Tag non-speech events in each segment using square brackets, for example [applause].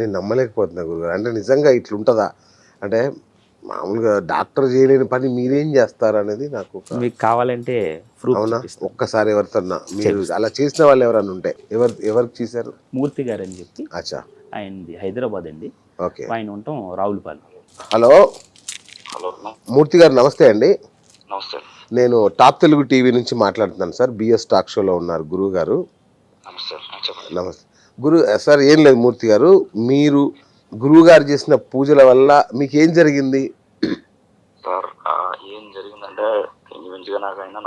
నేను నమ్మలేకపోతున్నా గురుగారు. అంటే నిజంగా ఇట్లుంటుందా? అంటే మామూలుగా డాక్టర్ చేయలేని పని మీరేం చేస్తారు అనేది నాకు మీకు కావాలంటే ప్రూఫ్ అవునా? ఒక్కసారి ఎవరితోన్నా మీరు అలా చేసిన వాళ్ళు ఎవరైనా ఉంటే ఎవరు ఎవరికి చేశారు? మూర్తి గారు అని చెప్పి అచ్చా. ఆయనది హైదరాబాద్ అండి. ఓకే. ఆయన ఉంటాం రావులపాలెం. హలో. హలో మూర్తి గారు నమస్తే అండి. నమస్తే. నేను టాప్ తెలుగు టీవీ నుంచి మాట్లాడుతున్నాను సార్. బిఎస్ టాక్ షోలో ఉన్నారు గురువు గారు నమస్తే నమస్తే. గురు సార్ ఏం లేదు మూర్తి గారు. మీరు గురువు గారు చేసిన పూజల వల్ల మీకు ఏం జరిగింది? సార్ ఏం జరిగిందంటే ఇంచుమించుగా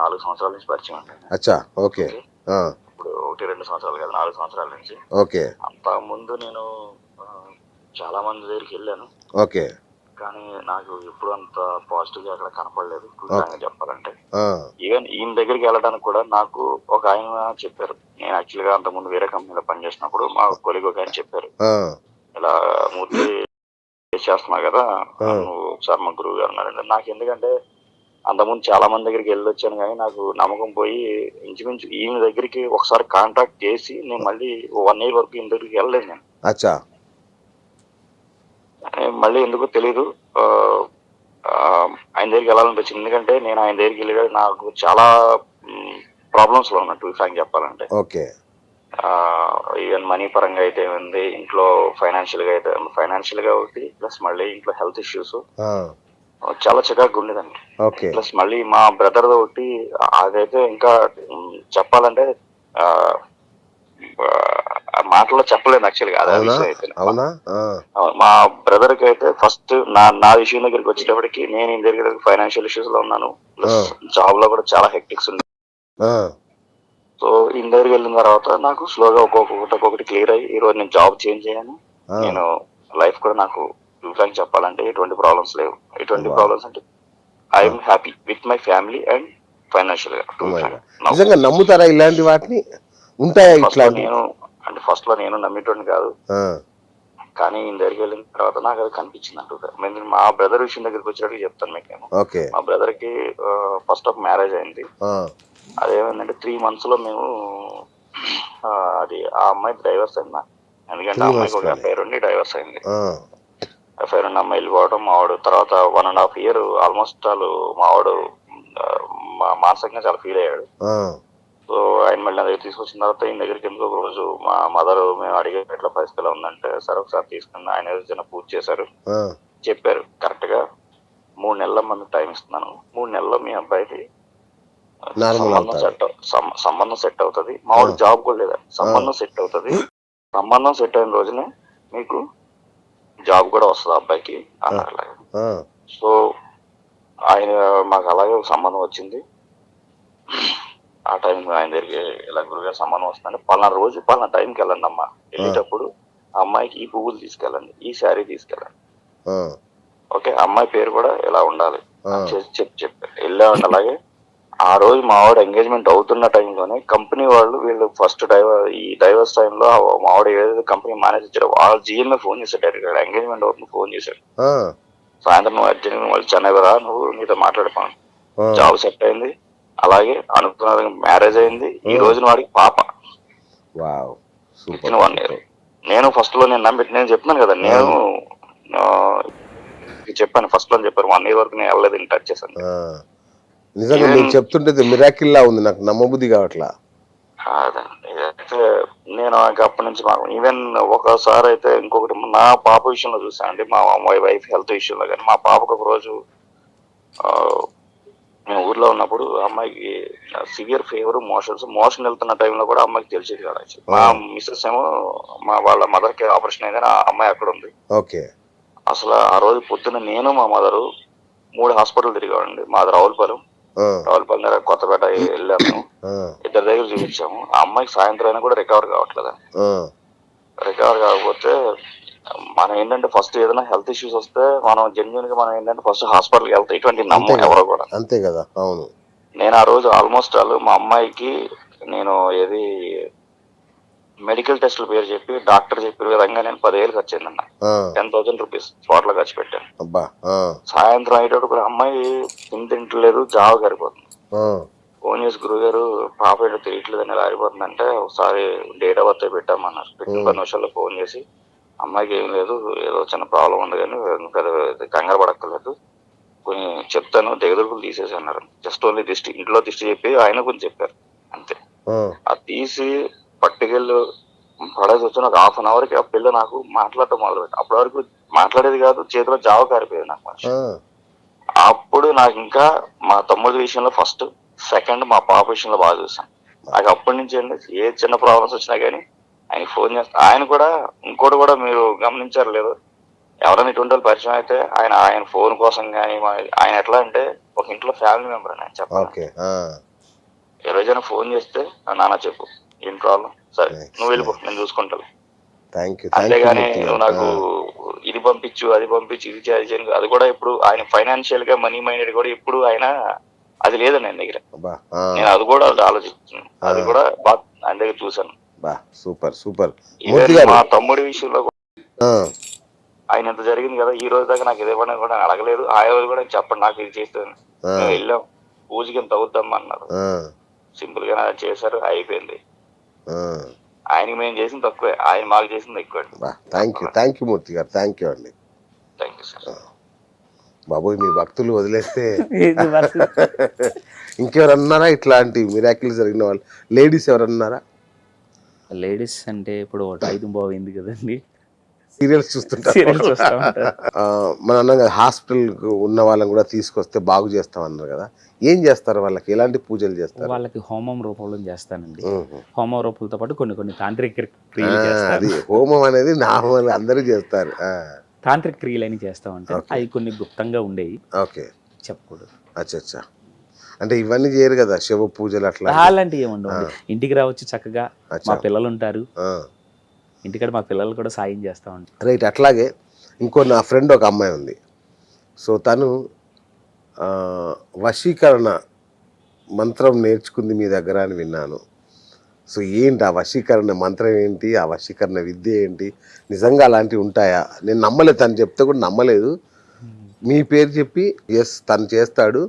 నాలుగు సంవత్సరాల నుంచి పరిచయం అండి. అచ్చా ఓకే. ఇప్పుడు ఒకటి రెండు సంవత్సరాలు కాదు నాలుగు సంవత్సరాల నుంచి. ఓకే. అంత ముందు నేను చాలా మంది దగ్గరికి వెళ్ళాను. ఓకే. కానీ నాకు ఎప్పుడు అంత పాజిటివ్గా అక్కడ కనపడలేదు. చెప్పాలంటే. ఈవెన్ ఈయన దగ్గరికి వెళ్ళడానికి కూడా నాకు ఒక ఆయన చెప్పారు. నేను యాక్చువల్గా అంత ముందు వేరే కంపెనీలో పనిచేసినప్పుడు మా కొలిగ్ ఒక ఆయన చెప్పారు. ఇలా మూర్తి చేస్తున్నా కదా. నువ్వు ఒకసారి మా గురువు గారు ఉన్నారంటే నాకు ఎందుకంటే అంతకుముందు చాలా మంది దగ్గరికి వెళ్ళి వచ్చాను కానీ నాకు నమ్మకం పోయి ఇంచుమించు ఈయన దగ్గరికి ఒకసారి కాంటాక్ట్ చేసి నేను మళ్ళీ వన్ ఇయర్ వరకు ఈయన దగ్గరికి వెళ్ళలేదు నేను. మళ్ళీ ఎందుకో తెలీదు. ఆయన దగ్గరికి వెళ్ళాలనిపించింది. ఎందుకంటే నేను ఆయన దగ్గరికి వెళ్ళి నాకు చాలా ప్రాబ్లమ్స్లో ఉన్నట్టు ఫ్రాంక్ చెప్పాలంటే. ఓకే. ఈవెన్ మనీ పరంగా అయితే ఉంది ఇంట్లో ఫైనాన్షియల్గా అయితే ఫైనాన్షియల్గా ఒకటి ప్లస్ మళ్ళీ ఇంట్లో హెల్త్ ఇష్యూస్ చాలా చికాకు ఉండేదండి. ప్లస్ మళ్ళీ మా బ్రదర్ ఒకటి అదైతే ఇంకా చెప్పాలంటే ఆ, ఆ మాటలో చెప్పలేను యాక్చువల్గా అదే విషయం అయితే. అవునా? మా బ్రదర్కి అయితే ఫస్ట్ నా నా విషయం దగ్గరికి వచ్చేటప్పటికి నేను ఈయన దగ్గర ఫైనాన్షియల్ ఇష్యూస్లో ఉన్నాను. ప్లస్ జాబ్లో కూడా చాలా హెక్టిక్స్ ఆ, సో ఈయన దగ్గరికి వెళ్ళిన తర్వాత నాకు స్లోగా ఒక్కొక్కటి ఒక్కొక్కటి క్లియర్ అయ్యి ఈ రోజు నేను జాబ్ చేంజ్ అయ్యాను నేను లైఫ్ కూడా నాకు ఫ్రాంక్ చెప్పాలంటే ఎటువంటి ప్రాబ్లమ్స్ లేవు. ఎటువంటి. ప్రాబ్లమ్స్ అంటే I'm happy with my family and ఫైనాన్షియల్గా Oh. నిజంగా నమ్ముతారా ఇలాంటి వాటిని? ఉంటాయా ఫస్ట్లో ఇట్లాంటి నేను ఫస్ట్లో నేను నమ్మేటోడిని కాదు. కానీ ఈయన దగ్గరికి వెళ్ళిన తర్వాత నాకు అది కనిపించింది అంటూ నేను మా బ్రదర్ విషయం దగ్గరికి వచ్చేటప్పుడు చెప్తాను మీకు నేను ఓకే. మా బ్రదర్కి ఫస్ట్ ఆఫ్ మ్యారేజ్ అయింది. అదేమైందంటే త్రీ మంత్స్లో మేము అది ఆ అమ్మాయి డైవర్స్ అయిందా ఎందుకంటే ఆ అమ్మాయికి ఒక. ఎఫ్ఐఆర్ ఉండి డైవర్స్ అయింది. ఎఫ్ఐఆర్ ఉండి అమ్మాయి వెళ్ళిపోవడం మావాడు తర్వాత one and half year almost వాళ్ళు మావాడు మానసికంగా చాలా ఫీల్ అయ్యాడు. సో ఆయన మళ్ళీ నా దగ్గర తీసుకొచ్చిన తర్వాత ఈయన దగ్గరికి ఎందుకు ఒక రోజు మా మదర్ మేము అడిగే ఎట్లా పరిస్థితిలో ఉందంటే సరే ఒకసారి తీసుకుని ఆయన చిన్న పూజ చేశారు. చెప్పారు కరెక్ట్గా మూడు నెలల మంది టైం ఇస్తున్నాను. మూడు నెలల్లో మీ అబ్బాయికి సంబంధం. సెట్ సంబంధం సెట్ అవుతుంది. మామూలు జాబ్ కూడా లేదా? సంబంధం సెట్ అవుతుంది. సంబంధం సెట్ అయిన రోజునే మీకు జాబ్ కూడా వస్తుంది అబ్బాయికి అన్నారు సో ఆయన మాకు అలాగే ఒక సంబంధం వచ్చింది. ఆ టైం ఆయన దగ్గరికి ఇలా గురుగారు సంబంధం వస్తుందంటే పలానా రోజు పలానా టైంకి వెళ్ళండి అమ్మా వెళ్ళేటప్పుడు ఆ అమ్మాయికి ఈ పువ్వులు తీసుకెళ్ళండి ఈ శారీ తీసుకెళ్ళండి. ఓకే అమ్మాయి పేరు కూడా ఇలా ఉండాలి. చెప్పి చెప్పి చెప్పి. వెళ్ళామండి అలాగే. ఆ రోజు మా వాడు ఎంగేజ్మెంట్ అవుతున్న టైంలోనే కంపెనీ వాళ్ళు వీళ్ళు ఫస్ట్ డైవర్ ఈ డైవర్స్ టైంలో మా వాడు ఏదైతే కంపెనీ మేనేజ్ ఇచ్చారో వాళ్ళ జిఎంఏ ఫోన్ చేశాడు డైరెక్ట్ ఎంగేజ్మెంట్ అవుతుంది ఫోన్ చేశాడు సాయంత్రం నువ్వు అర్జెంట్ వాళ్ళు చెన్నై రా నువ్వు నీతో మాట్లాడుకోను. జాబ్ సెట్ అయింది. అలాగే అనుకున్న మ్యారేజ్ అయింది. ఈ రోజున వాడికి పాప. Wow super. వన్ ఇయర్ నేను. ఫస్ట్లో నేను నమ్మి నేను చెప్తున్నాను కదా నేను చెప్పాను ఫస్ట్లో చెప్పారు వన్ ఇయర్ వరకు నేను వెళ్ళలేదు టచ్ చేశాను. నిజంగా మీరు చెప్తుంటే మిరాకిల్లా ఉంది నాకు నమ్మబుద్ధి కావట్లా. నేను అప్పటి నుంచి మాకు ఈవెన్ ఒకసారి అయితే ఇంకొకటి నా పాప విషయంలో చూసాను అండి మా అమ్మాయి వైఫ్ హెల్త్ విషయంలో కానీ మా పాపకు ఒక రోజు మేము ఊర్లో ఉన్నప్పుడు అమ్మాయికి సివియర్ ఫీవర్ మోషన్స్ మోషన్ వెళ్తున్న టైంలో కూడా అమ్మాయికి తెలిసేది కాదు. మా మిస్సెస్ ఏమో మా వాళ్ళ మదర్కి ఆపరేషన్ అయిందని ఆ అమ్మాయి అక్కడ ఉంది. ఓకే. అసలు ఆ రోజు పొద్దున్న నేను మా మదరు మూడు హాస్పిటల్ తిరిగామండి. మాది రావులపాలెం. రావులపాలెం దగ్గర కొత్తపేట వెళ్ళాము. ఇద్దరి దగ్గర చూపించాము. ఆ అమ్మాయికి సాయంత్రం అయినా కూడా రికవర్ కావట్లేదు రికవర్ కాకపోతే మనం ఏంటంటే ఫస్ట్ ఏదైనా హెల్త్ ఇష్యూస్ వస్తే మనం జెన్యున్గా మనం ఏంటంటే ఫస్ట్ హాస్పిటల్కి వెళ్తే ఇటువంటి నమ్మం ఎవరు కూడా. అంతే కదా. అవును. నేను ఆ రోజు ఆల్మోస్ట్ ఆల్ మా అమ్మాయికి నేను ఏది మెడికల్ టెస్టుల పేరు చెప్పి డాక్టర్ చెప్పిన విధంగా నేను పదివేలు ఖర్చు అయిందన్న టెన్ థౌసండ్ రూపీస్ స్పాట్లో ఖర్చు పెట్టాను. సాయంత్రం అయ్యేటప్పుడు అమ్మాయి తిని తింటలేదు జావ గారిపోతుంది ఫోన్ చేసి గురుగారు పాప ఏంటో తెలియట్లేదు అని ఆగిపోతుందంటే ఒకసారి డేట్ ఆఫ్ బర్త్ పెట్టామన్నారు పెట్టిన పది నిమిషాల్లో ఫోన్ చేసి అమ్మాయికి ఏం లేదు ఏదో చిన్న ప్రాబ్లం ఉంది కానీ పెద్ద కంగారు పడక్కర్లేదు. కొన్ని చెప్తాను దిగదుడుకులు తీసేసి అన్నారు. జస్ట్ ఓన్లీ దిష్టి ఇంట్లో దిష్టి చెప్పి ఆయన కొంచెం చెప్పారు. అంతే. ఆ, అది తీసి పట్టుకెళ్ళి పడేసి వచ్చిన ఒక హాఫ్ అన్ అవర్కి ఆ పిల్ల నాకు మాట్లాడటం మొదలుపెట్టి అప్పటి వరకు మాట్లాడేది కాదు చేతిలో జావ కారిపోయేది నాకు మనిషి. అప్పుడు నాకు ఇంకా మా తమ్ముడి విషయంలో ఫస్ట్ సెకండ్ మా పాప విషయంలో బాగా చూసాను నాకు అప్పటి నుంచి అండి ఏ చిన్న ప్రాబ్లమ్స్ వచ్చినా కానీ ఆయన ఫోన్ చేస్తా. ఆయన కూడా ఇంకోటి కూడా మీరు గమనించారు లేదు ఎవరైనా ఇటువంటి వాళ్ళు పరిచయం అయితే ఆయన ఆయన ఫోన్ కోసం కానీ ఆయన ఎట్లా అంటే ఒక ఇంట్లో ఫ్యామిలీ మెంబర్ అని చెప్పాలి. ఏ రోజైనా ఫోన్ చేస్తే "ఆ, నాన్న చెప్పు ఏం ప్రాబ్లం సరే. నువ్వు వెళ్ళిపో నేను చూసుకుంటాను అంతేగాని. నాకు ఇది పంపించు అది పంపించు ఇది చేయను అది కూడా ఇప్పుడు ఆయన ఫైనాన్షియల్గా మనీ మైండెడ్ కూడా ఇప్పుడు ఆయన అది లేదండి ఆయన దగ్గర. నేను అది కూడా ఆలోచిస్తున్నాను. అది. కూడా బాగా ఆయన దగ్గర చూసాను బా సూపర్ సూపర్. మూర్తి ఈవెన్ గారు. మా తమ్ముడి విషయంలో కూడా ఆ, ఆయన ఎంత జరిగింది కదా ఈ రోజు దాకా నాకు ఇదే పని కూడా ఆయన అడగలేదు. ఆ రోజు కూడా చెప్పండి నాకు ఇది చేస్తాను ఆ, మేము వెళ్ళాం. పూజకి ఎంత అవుతాం అన్నారు. ఆ, సింపుల్గా చేశారు అయిపోయింది. ఆ. ఆయనకి మేము చేసింది తక్కువే ఆయన మాకు చేసింది ఎక్కువ బా thank you thank you Murthy garu thank you అండి. థ్యాంక్ యూ సార్ బాబోయ్ మీ భక్తులు వదిలేస్తే. ఇది [laughs] ఇంకెవరన్నారా ఇట్లాంటి మిరాకిల్ జరిగిన వాళ్ళు? లేడీస్ ఎవరన్నారా? లేడీస్ అంటే ఇప్పుడు ఐదు బాగుంది కదండి. సీరియల్స్ చూస్తుంటారు. మన అన్నాం హాస్పిటల్ ఉన్న వాళ్ళని కూడా తీసుకొస్తే బాగు చేస్తాం అన్నారు కదా. ఏం చేస్తారు వాళ్ళకి? ఎలాంటి పూజలు చేస్తారు? వాళ్ళకి హోమం రూపంలో చేస్తానండి. హోమం రూపంతో పాటు కొన్ని కొన్ని తాంత్రిక అది హోమం అనేది నార్మల్ అందరూ చేస్తారు. తాంత్రిక క్రియలు అని చేస్తామంటే. అవి కొన్ని గుప్తంగా ఉండేవి. ఓకే. చెప్పకూడదు. అచ్చా అచ్చా అంటే ఇవన్నీ చేయరు కదా శివ పూజలు అట్లా. అలాంటివి ఏముండవు ఇంటికి రావచ్చు చక్కగా. మా పిల్లలు ఉంటారు. ఇంటికాడ మా పిల్లలు కూడా సాయం చేస్తా ఉంటారు. రైట్ అట్లాగే ఇంకో నా ఫ్రెండ్ ఒక అమ్మాయి ఉంది. సో తను వశీకరణ మంత్రం నేర్చుకుంది మీ దగ్గర అని విన్నాను. సో ఏంటి ఆ వశీకరణ మంత్రం ఏంటి? ఆ వశీకరణ విద్య ఏంటి? నిజంగా అలాంటివి ఉంటాయా? నేను నమ్మలేదు తను చెప్తే కూడా నమ్మలేదు. మీ పేరు చెప్పి ఎస్ తను చేస్తాడు.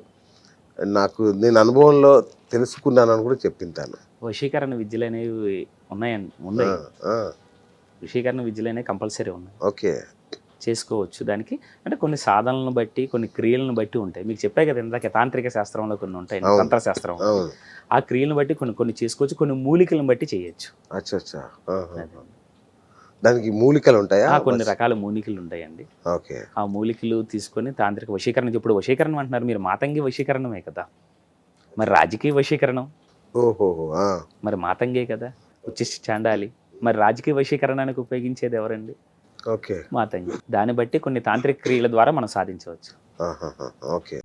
నాకు నేను అనుభవంలో తెలుసుకున్నానని కూడా చెప్పింది తను వశీకరణ విద్యలు అనేవి ఉన్నాయండి ఉన్నాయి. వశీకరణ విద్యలు అనేవి కంపల్సరీ ఉన్నాయి. ఓకే. చేసుకోవచ్చు దానికి. అంటే కొన్ని సాధనలను బట్టి కొన్ని క్రియలను బట్టి ఉంటాయి. మీకు చెప్పే కదా ఇందాక తాంత్రిక శాస్త్రంలో కొన్ని ఉంటాయి. తంత్ర శాస్త్రం. ఆ క్రియలను బట్టి కొన్ని కొన్ని చేసుకోవచ్చు కొన్ని మూలికలను బట్టి చేయొచ్చు. అచ్చా. దానికి మూలికలు ఉంటాయా? కొన్ని రకాల మూలికలు ఉంటాయండి. ఓకే. ఆ మూలికలు తీసుకొని తాంత్రిక వశీకరణ ఇప్పుడు వశీకరణం అంటున్నారు. మీరు మాతంగి వశీకరణమే కదా. మరి రాజకీయ వశీకరణం. ఓహో మరి మాతంగే కదా. ఉచ్చిష్టి చాండాలి. మరి రాజకీయ వశీకరణానికి ఉపయోగించేది ఎవరండి? ఓకే. మాతంగి. దాన్ని బట్టి కొన్ని తాంత్రిక క్రియల ద్వారా మనం సాధించవచ్చు. ఓకే.